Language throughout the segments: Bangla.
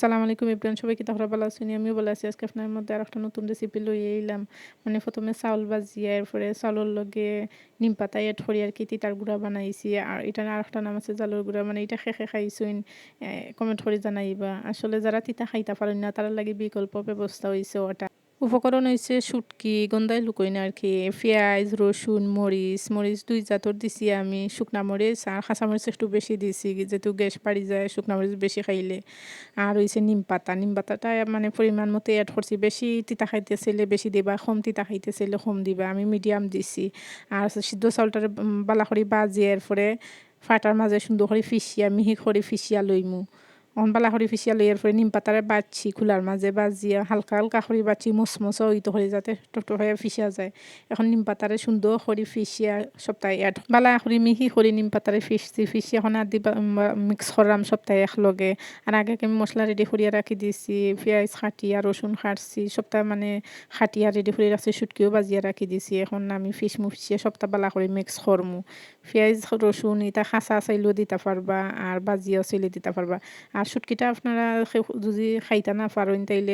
সালাম আলাইকুম ইব্রান সবাই কি তাহলে ভালো আছেন, আমিও বলে আছি। আজকে আপনার মধ্যে আর একটা নতুন রেসিপি লইয়ে এলাম। মানে প্রথমে চাউল বাজিয়ে এরপরে চাউলের লগে নিম পাতা এড করি আর কি, তিতার গুঁড়া বানাইছি। আর এটা আর একটা নাম আছে জালুর গুঁড়া মানে এটা খেখে খাইছুন কমেন্ট করে জানাইবা। আসলে যারা তিতা খাইতে পারেন না তারা লাগে বিকল্প ব্যবস্থা হয়েছে ওটা। উপকরণ হয়েছে শুটকি গন্ধাই লুকোই না আর কি পেঁয়াজ, রসুন, মরিচ মরিচ দুই জাতর দিছি আমি। শুকনা মরিচ আর খাঁচা মরিচ একটু বেশি দিছি, যেহেতু গ্যাস পাড়ি যায়, শুকনা মরিচ বেশি খাইলে। আর হয়েছে নিম পাতা। নিম পাতাটা মানে পরিমাণ মতো অ্যাড করছি। বেশি তিতা খাইতেছিলে, বেশি দিবা, কম তিতা খাইতেছিলে, কম দিবা। আমি মিডিয়াম দিছি। আর সিদ্ধ চাউলটার বালা করে বাজিয়ে এরপরে ফাটার মাঝে সুন্দর করে ফিসিয়া, মিহি করে ফিসিয়া লইমু। অনবালা খড়ি ফিসিয়া লই এরপরে নিম পাতারে বাচ্ছি খোলার মাঝে বাজিয়া হালকা হালকা খড়ি বাচ্ছি মচমচ ওইতো করে যাতে টকটক হয়ে ফিসিয়া যায়। এখন নিম পাতারে সুন্দর খড়ি ফিসিয়া সপ্তাহে এড বালা খড়ি মিহি খড়ি নিম পাতারে ফিসছি ফিসি এখন আর দিবা মিক্স করাম সপ্তাহে একলগে। আর আগে আমি মশলা রেডি করিয়া রাখি দিছি, পেঁয়াজ খাটিয়া রসুন খাটছি সপ্তাহে মানে খাটিয়া রেডি করে রাখছি সুটকিও বাজিয়া রাখি দিছি। এখন আমি ফিস মুফিসিয়া সপ্তাহ বালা করে মিক্স করমু পেঁয়াজ রসুন এটা খাঁচা চাইলেও দিতে পারবা আর বাজিয়াও চাইলে দিতে পারবা আর শুটকিটা আপনারা যদি খাইতে না পারেন, তাইলে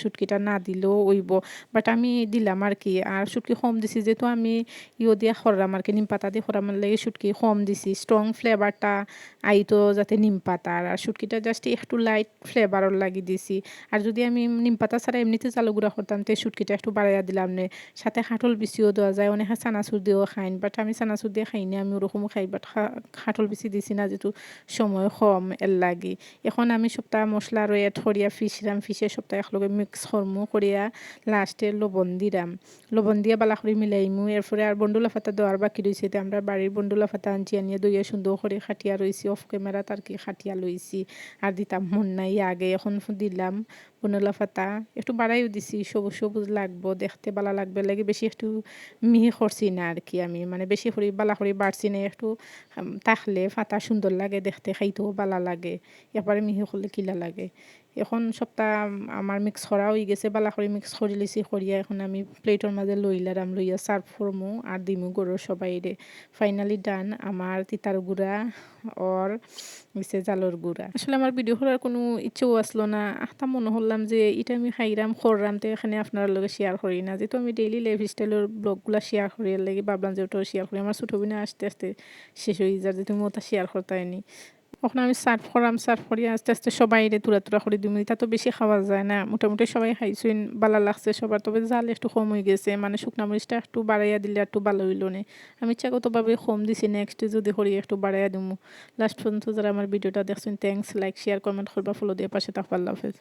শুটকিটা না দিলেও ওইব বাট আমি দিলাম আর কি। আর শুটকি কম দিছি, যেহেতু আমি ইও দিয়ে খরাম আর কি নিম পাতা দিয়ে খরামার লাগে শুটকি কম দিছি। স্ট্রং ফ্লেভারটা আইতো যাতে নিম পাতার। আর শুটকিটা জাস্ট একটু লাইট ফ্লেভারও লাগি দিছি। আর যদি আমি নিম পাতা ছাড়া এমনিতে চালু গুঁড়া করতাম তো শুটকিটা একটু বাড়াইয়া দিলাম নে। সাথে হাঁটল বিচিও দেওয়া যায়, অনেকে চানাচুর দিয়েও খাইন। বাট আমি চানাচুর দিয়ে খাই না আমি ওরকমও খাই। বাট হাঁটল বিচি দিছি না, যেহেতু সময় কম এর লাগি। এখন আমি সপ্তাহ মশলা এড করিয়া ফিসরাম ফিসে সপ্তাহ একলগে মিক্স করমু, করিয়া লাস্টে লবণ দিলাম। লবণ দিয়ে বালা করে মিলাইমু। এরপরে আর বন্ডুলা ফাতা দেওয়ার বাকি রয়েছে আমরা বাড়ির বন্ডুলা ফাতা আনছি, আনিয়ে দইয়া সুন্দর করে খাটিয়া রয়েছি অফ ক্যামেরা তার কি খাটিয়া লইছি। আর দিতাম মন নাই আগে, এখন দিলাম বন্ডুলা ফাতা একটু বাড়াইও দিছি, সবুজ সবুজ লাগবো, দেখতে বালা লাগবে লাগে। বেশি একটু মিহি করছি না আর কি আমি। মানে বেশি করে বালা করে বাড়ছি না, একটু থাকলে ফাতা সুন্দর লাগে, দেখতে খাইতেও বালা লাগে। এবারে মিহি করলে কিলা লাগে। এখন সপ্তাহ আমার মিক্স করা হয়ে গেছে বালা করে মিক্স করে লিছি করিয়া এখন আমি প্লেটের মাঝে লইলাম লইয়া সার্ভ করমু আর দিমু গরুর সবাইরে ফাইনালি ডান আমার তিতার গুড়া ওর মিশে জালর গুঁড়া। আসলে আমার ভিডিও করার কোনো ইচ্ছেও আসলো না। আহতা মনে হলাম যে এটা আমি খাইরাম কররাম তো এখানে আপনার লগে শেয়ার করি না। যেহেতু আমি ডেইলি লাইফ স্টাইলের ব্লগগুলো শেয়ার করি লাগে ভাবলাম যে ওটাও শেয়ার করি আমার ছোটো বোনে আস্তে আস্তে শেষ হয়ে যায় যে তুমি ওটা শেয়ার করতে হয়নি তখন আমি সার্ভ করাম, সার্ভ করি, আস্তে আস্তে সবাই রে তুরা তুরা করে দিম তা তো বেশি খাওয়া যায় না। মোটামুটি সবাই খাইছুন ভালো লাগছে সবার। তবে জাল একটু কম হয়ে গেছে। মানে শুকনা মরিচটা একটু বাড়াইয়া দিলে একটু ভালো হইল না। আমি চাগতভাবে কম দিছি নেক্সট যদি করি একটু বাড়াইয়া দিমু। লাস্ট পর্যন্ত যারা আমার ভিডিওটা দেখছেন থ্যাংকস লাইক শেয়ার কমেন্ট করবা ফলো দিয়ে পাশে আল্লাহ হাফেজ।